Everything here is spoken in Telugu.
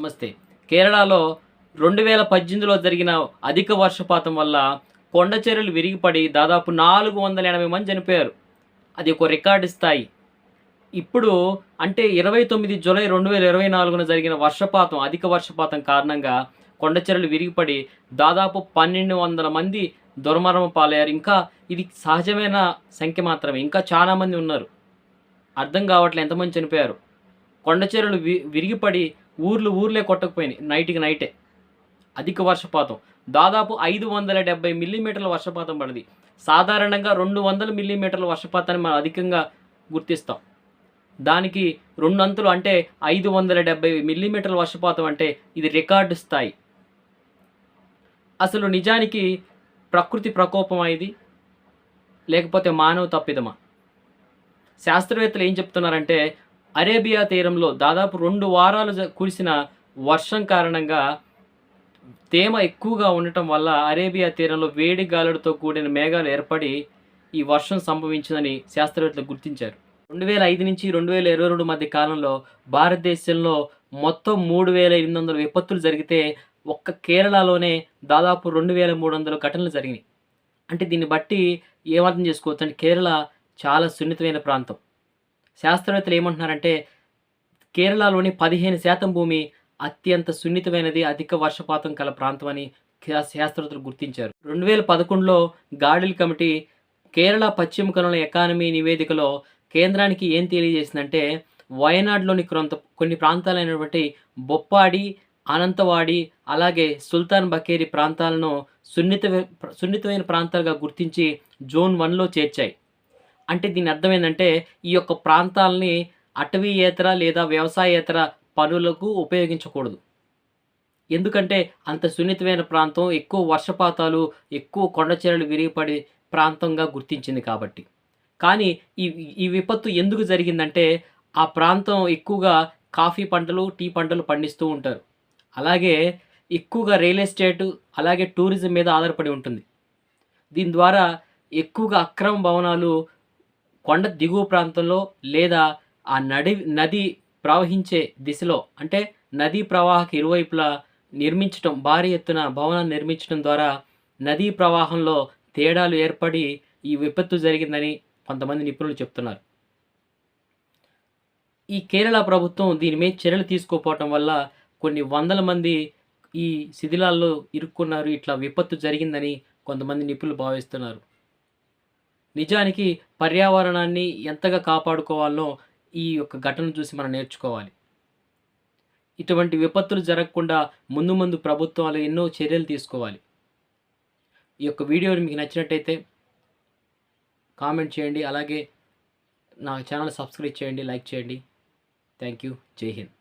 నమస్తే. కేరళలో రెండు వేల పద్దెనిమిదిలో జరిగిన అధిక వర్షపాతం వల్ల కొండ చర్యలు విరిగిపడి దాదాపు నాలుగు వందల ఎనభై మంది చనిపోయారు. అది ఒక రికార్డు స్థాయి. ఇప్పుడు అంటే ఇరవై తొమ్మిది జూలై రెండు వేల ఇరవై నాలుగున జరిగిన వర్షపాతం అధిక వర్షపాతం కారణంగా కొండ చర్యలు విరిగిపడి దాదాపు పన్నెండు వందల మంది దుర్మరణం పాలయ్యారు. ఇంకా ఇది సహజమైన సంఖ్య మాత్రమే. ఇంకా చాలామంది ఉన్నారు. అర్థం కావట్లే ఎంతమంది చనిపోయారు. కొండ వి విరిగిపడి ఊర్లు ఊర్లే కొట్టకపోయినాయి. నైట్కి నైటే. అధిక వర్షపాతం. దాదాపు ఐదు వందల డెబ్బై మిల్లీమీటర్ల వర్షపాతం పడింది. సాధారణంగా రెండు వందల మిల్లీమీటర్ల వర్షపాతాన్ని మనం అధికంగా గుర్తిస్తాం. దానికి రెండు అంతులు అంటే ఐదు వందల డెబ్బై మిల్లీమీటర్ల వర్షపాతం అంటే ఇది రికార్డు స్థాయి. అసలు నిజానికి ప్రకృతి ప్రకోపమా ఇది? లేకపోతే మానవ తప్పిదమా? శాస్త్రవేత్తలు ఏం చెప్తున్నారంటే అరేబియా తీరంలో దాదాపు రెండు వారాలు కురిసిన వర్షం కారణంగా తేమ ఎక్కువగా ఉండటం వల్ల అరేబియా తీరంలో వేడి గాలులతో కూడిన మేఘాలు ఏర్పడి ఈ వర్షం సంభవించిందని శాస్త్రవేత్తలు గుర్తించారు. రెండు వేల ఐదు నుంచి రెండు వేల ఇరవై రెండు మధ్య కాలంలో భారతదేశంలో మొత్తం మూడు వేల ఎనిమిది వందల విపత్తులు జరిగితే ఒక్క కేరళలోనే దాదాపు రెండు వేల మూడు వందల ఘటనలు జరిగినాయి. అంటే దీన్ని బట్టి ఏమర్థం చేసుకోవచ్చు అంటే కేరళ చాలా సున్నితమైన ప్రాంతం. శాస్త్రవేత్తలు ఏమంటున్నారంటే కేరళలోని పదిహేను శాతం భూమి అత్యంత సున్నితమైనది అధిక వర్షపాతం కల ప్రాంతం అని శాస్త్రవేత్తలు గుర్తించారు. రెండు వేల పదకొండులో గాడిల్ కమిటీ కేరళ పశ్చిమ కనుల ఎకానమీ నివేదికలో కేంద్రానికి ఏం తెలియజేసిందంటే వయనాడ్లోని కొంత కొన్ని ప్రాంతాలైనటువంటి బొప్పాడి అనంతవాడి అలాగే సుల్తాన్ బకేరి ప్రాంతాలను సున్నిత సున్నితమైన ప్రాంతాలుగా గుర్తించి జోన్ వన్లో చేర్చాయి. అంటే దీని అర్థం ఏంటంటే ఈ యొక్క ప్రాంతాలని అటవీయేతర లేదా వ్యవసాయేతర పనులకు ఉపయోగించకూడదు. ఎందుకంటే అంత సున్నితమైన ప్రాంతం ఎక్కువ వర్షపాతాలు ఎక్కువ కొండచర్యలు విరిగిపడే ప్రాంతంగా గుర్తించింది కాబట్టి. కానీ ఈ ఈ విపత్తు ఎందుకు జరిగిందంటే ఆ ప్రాంతం ఎక్కువగా కాఫీ పంటలు టీ పంటలు పండిస్తూ ఉంటారు. అలాగే ఎక్కువగా రియల్ ఎస్టేట్ అలాగే టూరిజం మీద ఆధారపడి ఉంటుంది. దీని ద్వారా ఎక్కువగా అక్రమ భవనాలు కొండ దిగువ ప్రాంతంలో లేదా ఆ నడి నది ప్రవహించే దిశలో అంటే నదీ ప్రవాహకు ఇరువైపులా నిర్మించటం భారీ ఎత్తున భవనాన్ని నిర్మించడం ద్వారా నదీ ప్రవాహంలో తేడాలు ఏర్పడి ఈ విపత్తు జరిగిందని కొంతమంది నిపుణులు చెప్తున్నారు. ఈ కేరళ ప్రభుత్వం దీని మీద చర్యలు తీసుకోకపోవటం వల్ల కొన్ని వందల మంది ఈ శిథిలాల్లో ఇరుక్కున్నారు ఇట్లా విపత్తు జరిగిందని కొంతమంది నిపుణులు భావిస్తున్నారు. నిజానికి పర్యావరణాన్ని ఎంతగా కాపాడుకోవాలో ఈ యొక్క ఘటన చూసి మనం నేర్చుకోవాలి. ఇటువంటి విపత్తులు జరగకుండా ముందు ముందు ప్రభుత్వాలు ఎన్నో చర్యలు తీసుకోవాలి. ఈ యొక్క వీడియోని మీకు నచ్చినట్టయితే కామెంట్ చేయండి. అలాగే నా ఛానల్ సబ్స్క్రైబ్ చేయండి లైక్ చేయండి. Thank you. జై హింద్.